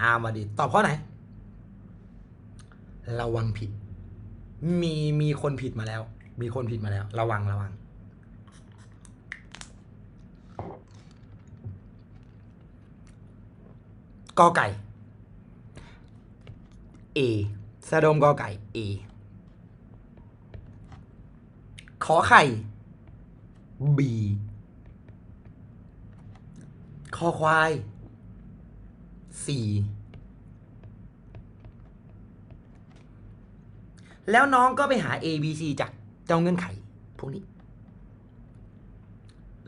อามาดิตอบข้อไหน ระวังผิด มีมีคนผิดมาแล้ว มีคนผิดมาแล้ว ระวังระวัง กอไก่ A สะดมกอไก่ A ขอไข่ B คอควาย C แล้วน้องก็ไปหา A B C จากเจ้าเงื่อนไข พวกนี้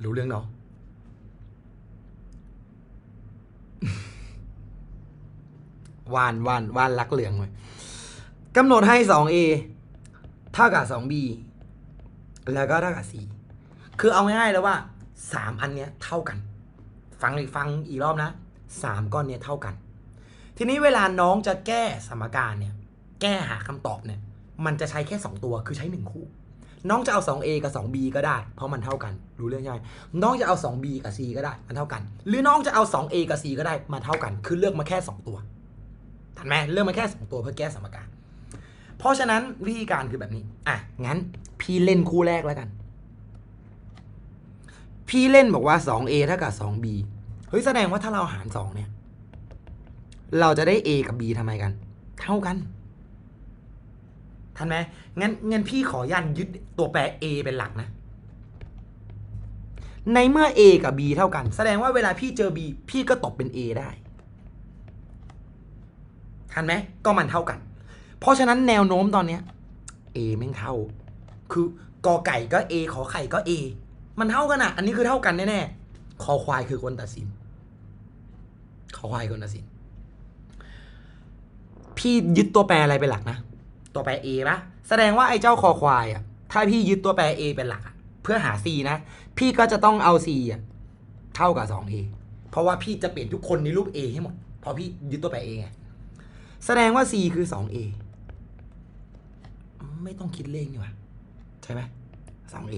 รู้เรื่องเนาะวานวานวานลักเหลืองไว้กำหนดให้ 2A เท่ากับ 2B แล้วก็เท่ากับ C คือเอาง่ายๆแล้วว่า 3 อันเนี้ยเท่ากัน ฟังอีกฟังอีกรอบนะ 3 ก้อนเนี้ยเท่ากัน ทีนี้เวลาน้องจะแก้สมการเนี่ยแก้หาคำตอบเนี่ยมันจะใช้แค่ 2 ตัวคือใช้ 1 คู่ น้องจะเอา 2A กับ 2B ก็ได้ เพราะมันเท่ากันรู้เรื่องใช่ไหมน้องจะเอา 2B กับ C ก็ได้มันเท่ากัน หรือน้องจะเอา 2A กับ C ก็ได้มาเท่ากัน คือเลือกมาแค่ 2 ตัวทันไหมเลือกมาแค่ 2 ตัวเพื่อแก้สมการ เพราะฉะนั้นวิธีการคือแบบนี้อะงั้นพี่เล่นคู่แรกแล้วกัน พี่เล่นบอกว่า 2A เท่ากับ 2B เฮ้ยแสดงว่าถ้าเราหาร2เนี่ย เราจะได้ A กับ B ทำไมกัน เท่ากันทันไหมงั้นงั้นพี่ขอยันยึดตัวแปร A เป็นหลักนะ ในเมื่อ A กับ B เท่ากัน แสดงว่าเวลาพี่เจอ B พี่ก็ตบเป็น A ได้ทันไหมก็มันเท่ากัน เพราะฉะนั้นแนวโน้มตอนเนี้ย A แม่งเท่า คือกอไก่ก็ A ขอไข่ก็ A มันเท่ากันอะ อันนี้คือเท่ากันแน่ๆคอควายคือคนตัดสิน คอควายคนตัดสิน พี่ยึดตัวแปรอะไรเป็นหลักนะ ตัวแปร A ปะแสดงว่าไอ้เจ้าคอควายอะ ถ้าพี่ยึดตัวแปร A เป็นหลัก เพื่อหา C นะ พี่ก็จะต้องเอา C อะเท่ากับ 2A เพราะว่าพี่จะเปลี่ยนทุกคนในรูป A ให้หมด เพราะพี่ยึดตัวแปร A ไง แสดงว่า C คือ 2A ไม่ต้องคิดเลขนี่หว่าใช่ไหม 2A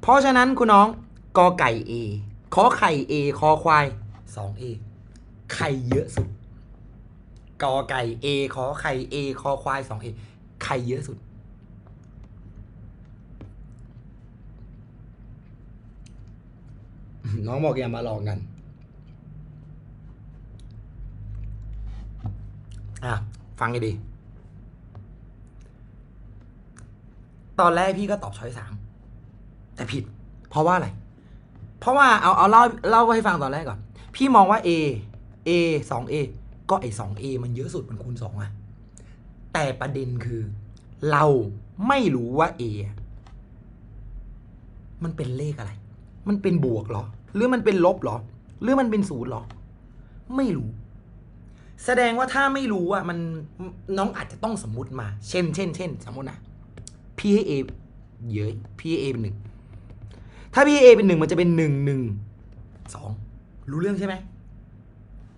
เพราะฉะนั้นคุณน้องกอไก่ A ขอไข่ A คอควาย 2A ไข่เยอะสุดกอไก่ A ขอไข่ A คอควาย 2A ไข่เยอะสุด น้องบอกอย่ามาลองกัน อะ ฟังให้ดี ตอนแรกพี่ก็ตอบช้อยสามแต่ผิด เพราะว่าอะไร เพราะว่าเอาเอาเล่าเล่าให้ฟังตอนแรกก่อน พี่มองว่า A A สอง A ก็ไอสอง A มันเยอะสุดมันคูณสอะแต่ประเด็นคือ เราไม่รู้ว่า A มันเป็นเลขอะไร มันเป็นบวกหรอ หรือมันเป็นลบหรอ หรือมันเป็นศูนย์หรอ ไม่รู้ แสดงว่าถ้าไม่รู้อะมันน้องอาจจะต้องสมมติมา เช่น เช่น เช่น สมมตินะพี่ให้ A เยอะพี่ให้ A เป็นหนึ่งถ้าพี่ให้ A เป็นหนึ่งมันจะเป็นหนึ่งหนึ่งสองรู้เรื่องใช่ไหม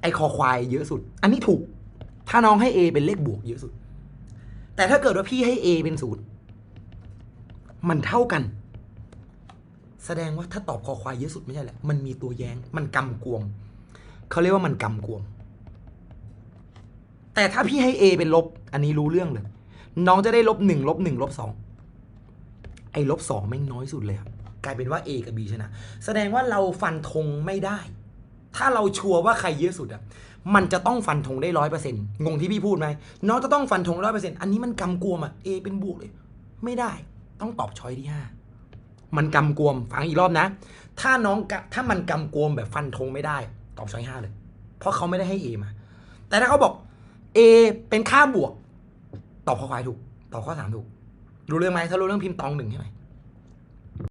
ไอคอควายเยอะสุด อันนี้ถูก ถ้าน้องให้ A เป็นเลขบวกเยอะสุด แต่ถ้าเกิดว่าพี่ให้ A เป็นศูนย์มันเท่ากัน แสดงว่าถ้าตอบคอควายเยอะสุดไม่ใช่แหละ มันมีตัวแย้ง มันกำกวม เขาเรียกว่ามันกำกวม แต่ถ้าพี่ให้ A เป็นลบ อันนี้รู้เรื่องเลย น้องจะได้ลบหนึ่งลบหนึ่งลบสองไอ้ลบสองแม่งน้อยสุดเลยครับกลายเป็นว่า A กับ B ชนะ แสดงว่าเราฟันธงไม่ได้ ถ้าเราชัวร์ว่าใครเยอะสุดอะมันจะต้องฟันธงได้ร้อยเปอร์เซ็นต์งงที่พี่พูดไหมน้องจะต้องฟันธงร้อยเปอร์เซ็นต์อันนี้มันกำกวมอะ A เป็นบวกเลย ไม่ได้ ต้องตอบช้อยที่ห้ามันกำกวมฟังอีกรอบนะ ถ้าน้องกะถ้ามันกำกวมแบบฟันธงไม่ได้ ตอบช้อยห้าเลย เพราะเขาไม่ได้ให้ A มา แต่ถ้าเขาบอก A เป็นค่าบวก ตอบข้อควายถูก ตอบข้อสามถูกรู้เรื่องไหมถ้ารู้เรื่องพิมพ์ตองหนึ่งใช่ไหม